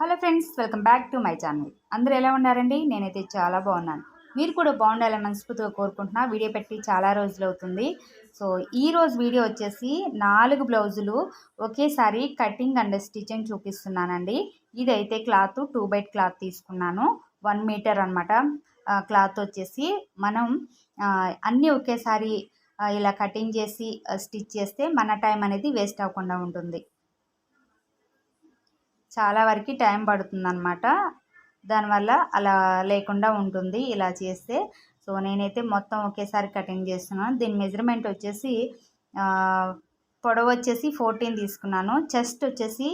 Hello friends welcome back to my channel. అందరూ ఎలా ఉన్నారండి? నేనైతే చాలా బాగున్నాను. మీరు కూడా బాగుండాలని మనస్ఫూర్తిగా కోరుకుంటున్నా. వీడియో పెట్టి చాలా రోజులు అవుతుంది. సో ఈ రోజు వీడియో వచ్చేసి నాలుగు బ్లౌజులు ఒకేసారి కటింగ్ అండ్ స్టిచ్చింగ్ చూపిస్తున్నానండి. ఇదైతే క్లాత్ టూ బైట్ క్లాత్ తీసుకున్నాను. వన్ మీటర్ అనమాట క్లాత్ వచ్చేసి మనం అన్నీ ఒకేసారి ఇలా కటింగ్ చేసి స్టిచ్ చేస్తే మన టైం అనేది వేస్ట్ అవ్వకుండా ఉంటుంది. చాలా వరకు టైం పడుతుందన్నమాట. దానివల్ల అలా లేకుండా ఉంటుంది ఇలా చేస్తే. సో నేనైతే మొత్తం ఒకేసారి కటింగ్ చేస్తున్నాను. దీని మెజర్మెంట్ వచ్చేసి పొడవు వచ్చేసి ఫోర్టీన్ తీసుకున్నాను. చెస్ట్ వచ్చేసి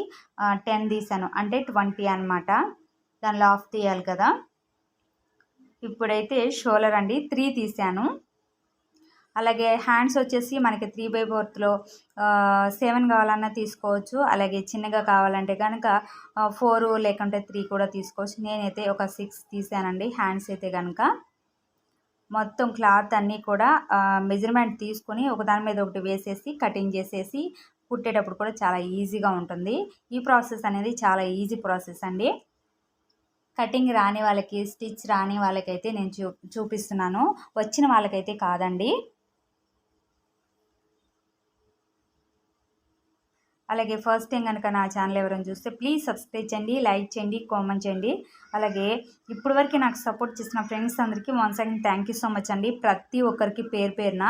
టెన్ తీసాను. అంటే ట్వంటీ అనమాట దానిలో ఆఫ్ తీయాలి కదా. ఇప్పుడైతే షోలర్ అండి త్రీ తీసాను. అలాగే హ్యాండ్స్ వచ్చేసి మనకి త్రీ బై ఫోర్త్లో సెవెన్ కావాలన్నా తీసుకోవచ్చు. అలాగే చిన్నగా కావాలంటే కనుక ఫోర్ లేకుంటే త్రీ కూడా తీసుకోవచ్చు. నేనైతే ఒక సిక్స్ తీసానండి. హ్యాండ్స్ అయితే కనుక మొత్తం క్లాత్ అన్నీ కూడా మెజర్మెంట్ తీసుకుని ఒకదాని మీద ఒకటి వేసేసి కటింగ్ చేసేసి కుట్టేటప్పుడు కూడా చాలా ఈజీగా ఉంటుంది. ఈ ప్రాసెస్ అనేది చాలా ఈజీ ప్రాసెస్ అండి. కటింగ్ రాని వాళ్ళకి స్టిచ్ రాని వాళ్ళకైతే నేను చూ చూపిస్తున్నాను. వచ్చిన వాళ్ళకైతే కాదండి. అలాగే ఫస్ట్ టైం కనుక నా ఛానల్ ఎవరైనా చూస్తే ప్లీజ్ సబ్స్క్రైబ్ చేయండి లైక్ చేయండి కామెంట్ చేయండి. అలాగే ఇప్పటి వరకు నాకు సపోర్ట్ చేసిన ఫ్రెండ్స్ అందరికీ once again thank you so much అండి. ప్రతి ఒక్కరికి పేరు పేరున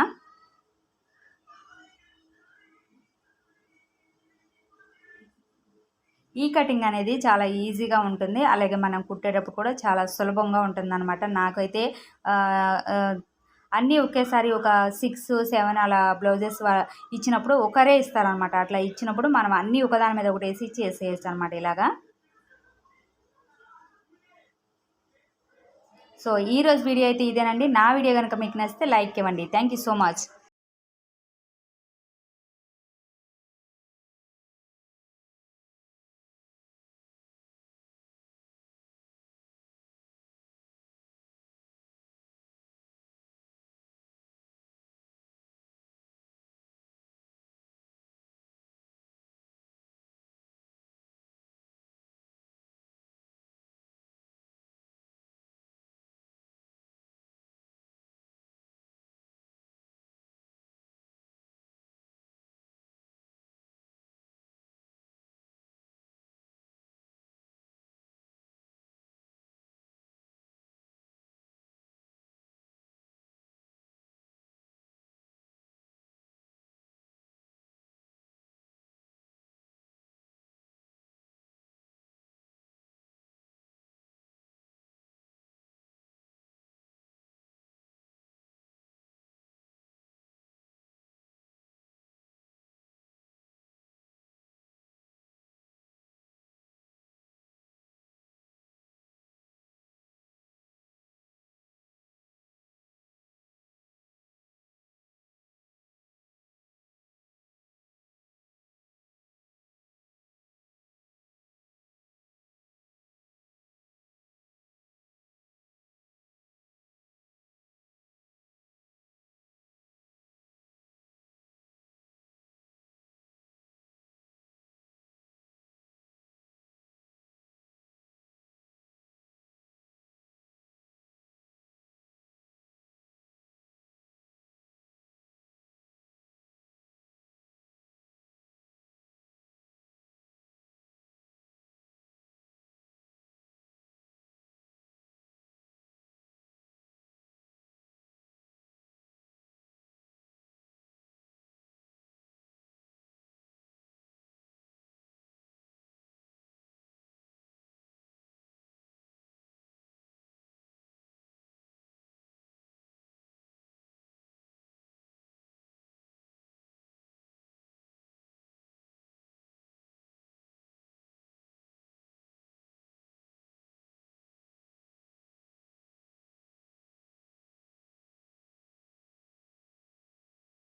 ఈ కటింగ్ అనేది చాలా ఈజీగా ఉంటుంది. అలాగే మనం కుట్టేటప్పుడు కూడా చాలా సులభంగా ఉంటుందన్నమాట. నాకైతే అన్నీ ఒకేసారి ఒక సిక్స్ సెవెన్ అలా బ్లౌజెస్ ఇచ్చినప్పుడు ఒకరే ఇస్తారనమాట అట్లా ఇచ్చినప్పుడు మనం అన్నీ ఒకదాని మీద ఒకటి వేసి చేసేయచ్చు అనమాట ఇలాగా. సో ఈ రోజు వీడియో అయితే ఇదేనండి. నా వీడియో కనుక మీకు నచ్చితే లైక్ ఇవ్వండి. Thank you so much